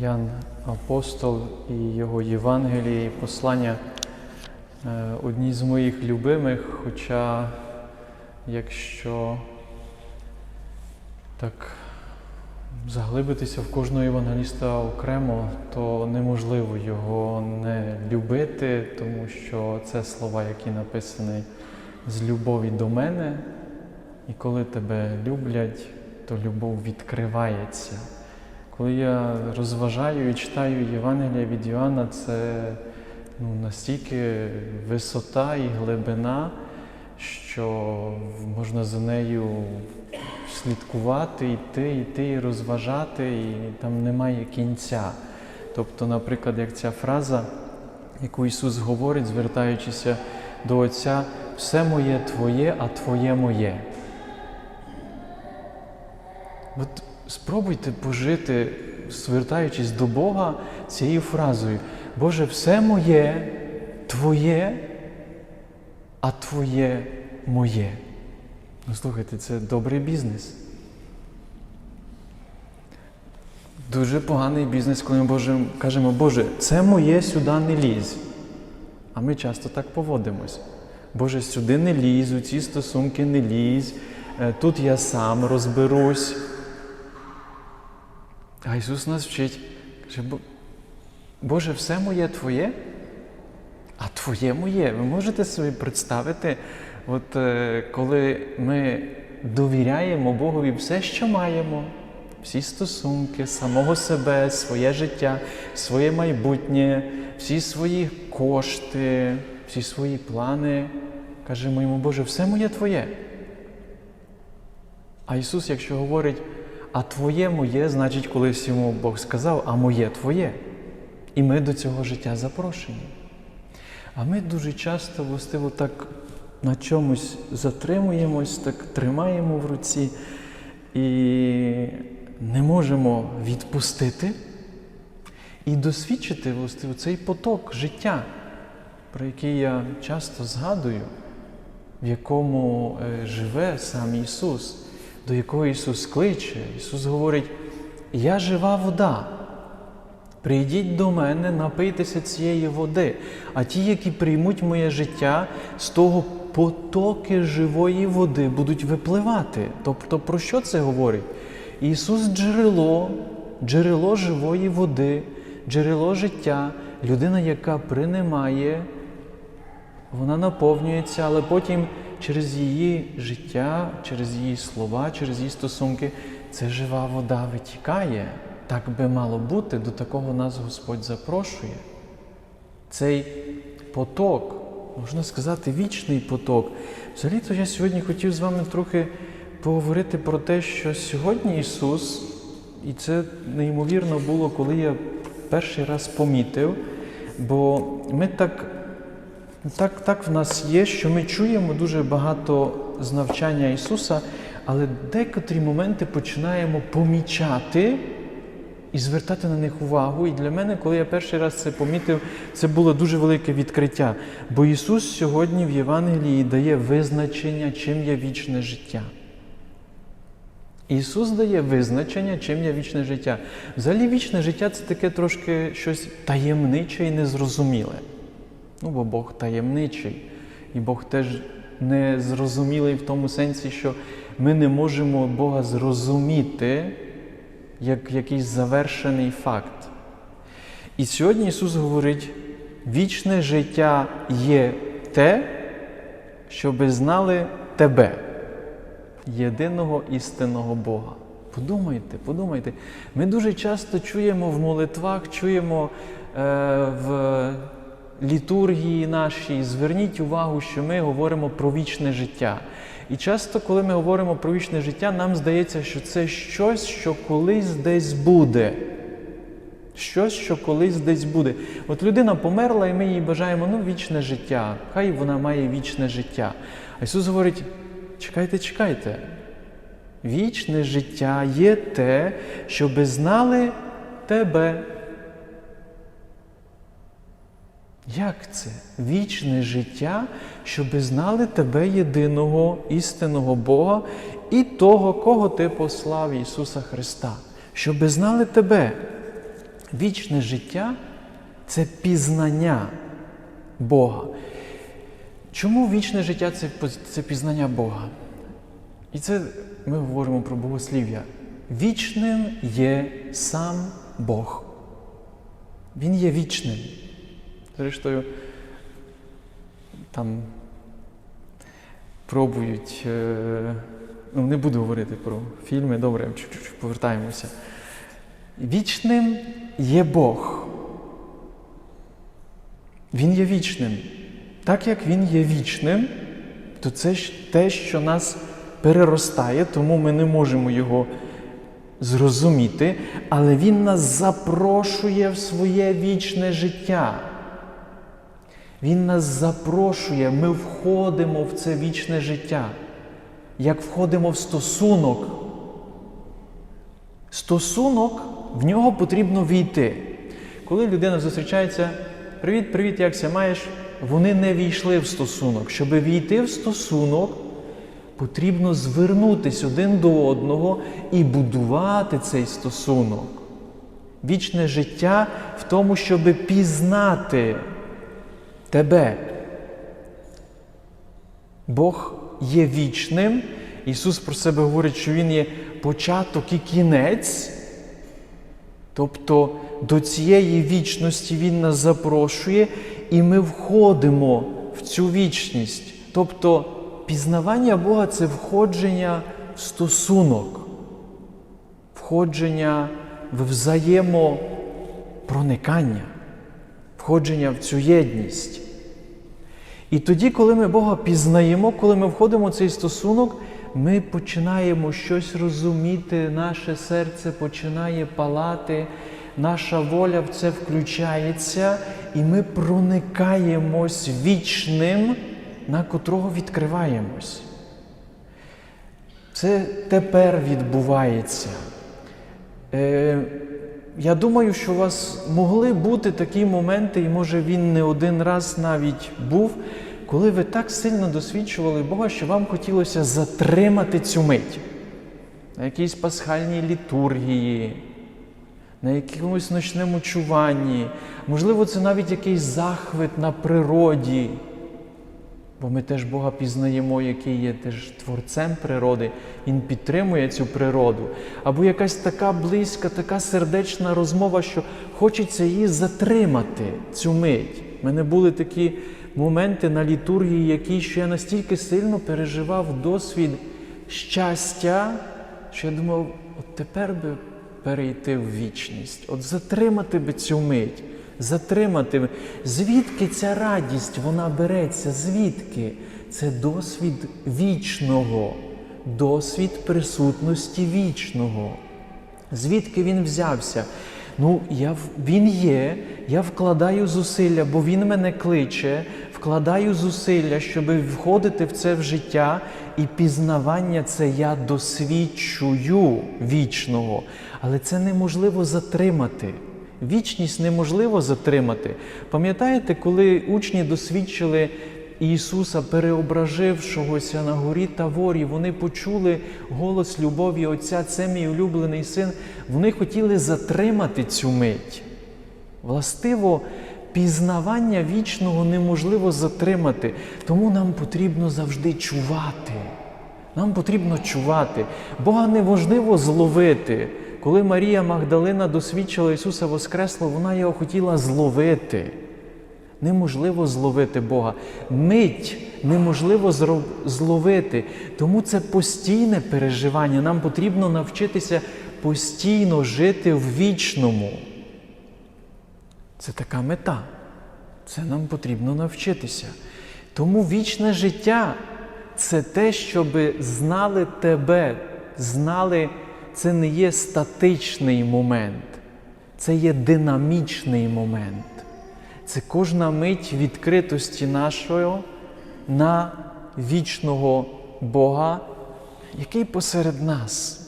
Ян Апостол і його Євангеліє, і послання е, одні з моїх любимих, хоча якщо так заглибитися в кожного євангеліста окремо, то неможливо його не любити, тому що це слова, які написані з любові до мене, і коли тебе люблять, то любов відкривається. Коли я розважаю і читаю Євангелія від Йоанна, це ну, настільки висота і глибина, що можна за нею слідкувати, йти, йти і розважати, і там немає кінця. Тобто, наприклад, як ця фраза, яку Ісус говорить, звертаючися до Отця, все моє Твоє, а Твоє моє. От спробуйте пожити, звертаючись до Бога цією фразою. Боже, все моє, Твоє, а Твоє моє. Ну, слухайте, це добрий бізнес. Дуже поганий бізнес, коли ми Боже, кажемо, Боже, це моє сюди не лізь. А ми часто так поводимось. Боже, сюди не лізь, у ці стосунки не лізь, е, тут я сам розберусь. А Ісус нас вчить, каже, Боже, все моє Твоє, а Твоє моє. Ви можете собі представити, от е, коли ми довіряємо Богові все, що маємо, всі стосунки, самого себе, своє життя, своє майбутнє, всі свої кошти, всі свої плани. Кажемо йому, Боже, все моє Твоє. А Ісус, якщо говорить, а Твоє моє, значить, колись йому Бог сказав, а моє Твоє. І ми до цього життя запрошені. А ми дуже часто властиво так на чомусь затримуємось, так тримаємо в руці і не можемо відпустити і досвідчити властиво цей поток життя, про який я часто згадую, в якому е, живе сам Ісус, до якого Ісус кличе. Ісус говорить: Я жива вода. Прийдіть до мене, напийтеся цієї води, а ті, які приймуть моє життя, з того потоки живої води будуть випливати. Тобто, про що це говорить? Ісус джерело, джерело живої води, джерело життя, людина, яка принимає, вона наповнюється, але потім через її життя, через її слова, через її стосунки, ця жива вода витікає. Так би мало бути, до такого нас Господь запрошує. Цей поток, можна сказати, вічний поток. Взагалі-то я сьогодні хотів з вами трохи поговорити про те, що сьогодні Ісус, і це неймовірно було, коли я перший раз помітив, бо ми так, так, так в нас є, що ми чуємо дуже багато з навчання Ісуса, але декотрі моменти починаємо помічати і звертати на них увагу. І для мене, коли я перший раз це помітив, це було дуже велике відкриття. Бо Ісус сьогодні в Євангелії дає визначення, чим є вічне життя. Ісус дає визначення, чим є вічне життя. Взагалі, вічне життя це таке трошки щось таємниче і незрозуміле. Ну, бо Бог таємничий, і Бог теж не зрозумілий в тому сенсі, що ми не можемо Бога зрозуміти як якийсь завершений факт. І сьогодні Ісус говорить: вічне життя є те, щоби знали тебе, єдиного істинного Бога. Подумайте, подумайте. Ми дуже часто чуємо в молитвах, чуємо е, в літургії нашій, зверніть увагу, що ми говоримо про вічне життя. І часто, коли ми говоримо про вічне життя, нам здається, що це щось, що колись десь буде. Щось, що колись десь буде. От людина померла, і ми їй бажаємо ну, вічне життя. Хай вона має вічне життя. А Ісус говорить: чекайте, чекайте. Вічне життя є те, щоби знали тебе. Як це? Вічне життя, щоби знали тебе єдиного істинного Бога і того, кого ти послав Ісуса Христа, щоби знали тебе. Вічне життя це пізнання Бога. Чому вічне життя це, це пізнання Бога? І це ми говоримо про богослів'я. Вічним є сам Бог. Він є вічним. Зрештою, там пробують, е, ну не буду говорити про фільми, добре, чуть-чуть повертаємося. Вічним є Бог. Він є вічним. Так як Він є вічним, то це те, що нас переростає, тому ми не можемо його зрозуміти, але Він нас запрошує в своє вічне життя. Він нас запрошує, ми входимо в це вічне життя, як входимо в стосунок. Стосунок, в нього потрібно війти. Коли людина зустрічається, привіт, привіт, якся маєш? Вони не війшли в стосунок. Щоб війти в стосунок, потрібно звернутися один до одного і будувати цей стосунок. Вічне життя в тому, щоб пізнати тебе. Бог є вічним. Ісус про себе говорить, що Він є початок і кінець. Тобто до цієї вічності Він нас запрошує, і ми входимо в цю вічність. Тобто пізнавання Бога це входження в стосунок, входження в взаємопроникання, входження в цю єдність. І тоді, коли ми Бога пізнаємо, коли ми входимо в цей стосунок, ми починаємо щось розуміти, наше серце починає палати, наша воля в це включається, і ми проникаємось вічним, на котрого відкриваємось. Це тепер відбувається. Я думаю, що у вас могли бути такі моменти, і може він не один раз навіть був, коли ви так сильно досвідчували Бога, що вам хотілося затримати цю мить на якійсь пасхальній літургії, на якомусь ночному чуванні, можливо, це навіть якийсь захвит на природі. Бо ми теж Бога пізнаємо, який є теж творцем природи, Він підтримує цю природу. Або якась така близька, така сердечна розмова, що хочеться її затримати, цю мить. У мене були такі моменти на літургії, які що я настільки сильно переживав досвід щастя, що я думав, от тепер би перейти в вічність, от затримати би цю мить затримати. Звідки ця радість вона береться? Звідки? Це досвід вічного, досвід присутності вічного. Звідки він взявся? Ну, я, він є, я вкладаю зусилля, бо він мене кличе, вкладаю зусилля, щоб входити в це в життя, і пізнавання це я досвідчую вічного. Але це неможливо затримати. Вічність неможливо затримати. Пам'ятаєте, коли учні досвідчили Ісуса, переображившогося на горі Таворі, вони почули голос любові Отця, це мій улюблений син. Вони хотіли затримати цю мить. Властиво, пізнавання вічного неможливо затримати, тому нам потрібно завжди чувати. Нам потрібно чувати. Бога неможливо зловити. Коли Марія Магдалина досвідчила Ісуса Воскресло, вона його хотіла зловити. Неможливо зловити Бога. Мить неможливо зловити. Тому це постійне переживання. Нам потрібно навчитися постійно жити в вічному. Це така мета. Це нам потрібно навчитися. Тому вічне життя це те, щоб знали тебе, знали це не є статичний момент, це є динамічний момент. Це кожна мить відкритості нашої на вічного Бога, який посеред нас.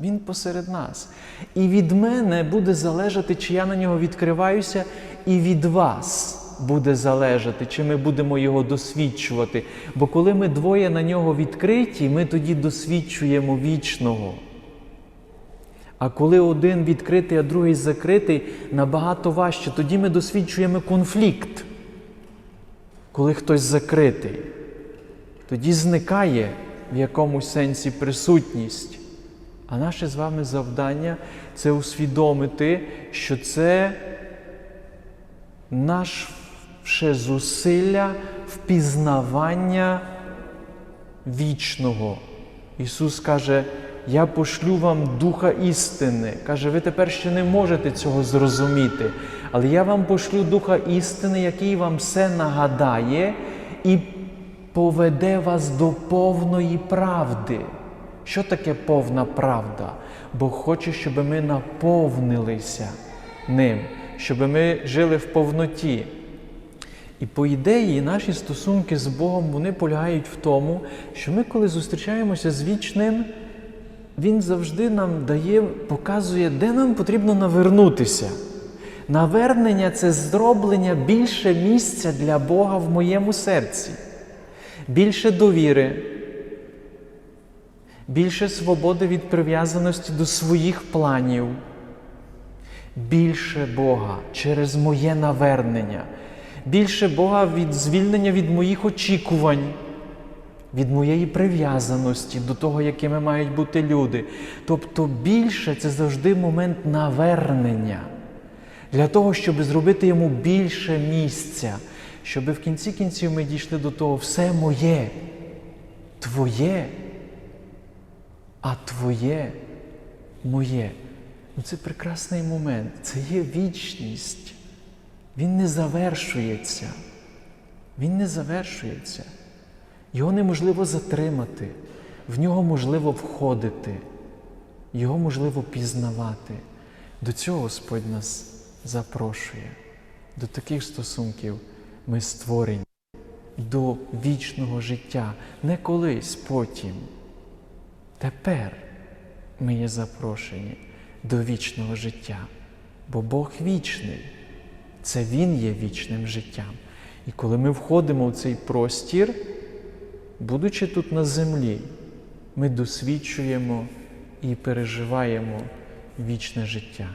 Він посеред нас. І від мене буде залежати, чи я на нього відкриваюся, і від вас буде залежати, чи ми будемо його досвідчувати. Бо коли ми двоє на нього відкриті, ми тоді досвідчуємо вічного. А коли один відкритий, а другий закритий, набагато важче. Тоді ми досвідчуємо конфлікт. Коли хтось закритий, тоді зникає в якомусь сенсі присутність. А наше з вами завдання це усвідомити, що це наше зусилля впізнавання вічного. Ісус каже, я пошлю вам Духа істини. Каже, ви тепер ще не можете цього зрозуміти, але я вам пошлю Духа істини, який вам все нагадає і поведе вас до повної правди. Що таке повна правда? Бог хоче, щоб ми наповнилися ним, щоб ми жили в повноті. І по ідеї, наші стосунки з Богом вони полягають в тому, що ми, коли зустрічаємося з вічним, Він завжди нам дає, показує, де нам потрібно навернутися. Навернення це зроблення більше місця для Бога в моєму серці, більше довіри, більше свободи від прив'язаності до своїх планів, більше Бога через моє навернення, більше Бога від звільнення від моїх очікувань, від моєї прив'язаності до того, якими мають бути люди. Тобто більше це завжди момент навернення. Для того, щоб зробити йому більше місця, щоб в кінці кінців ми дійшли до того, все моє, твоє, а твоє моє. Ну, Це прекрасний момент, це є вічність. Він не завершується. Він не завершується. Його неможливо затримати, в нього можливо входити, його можливо пізнавати. До цього Господь нас запрошує. До таких стосунків ми створені, до вічного життя, не колись потім. Тепер ми є запрошені до вічного життя, бо Бог вічний, це Він є вічним життям. І коли ми входимо в цей простір, будучи тут на землі, ми досвідчуємо і переживаємо вічне життя.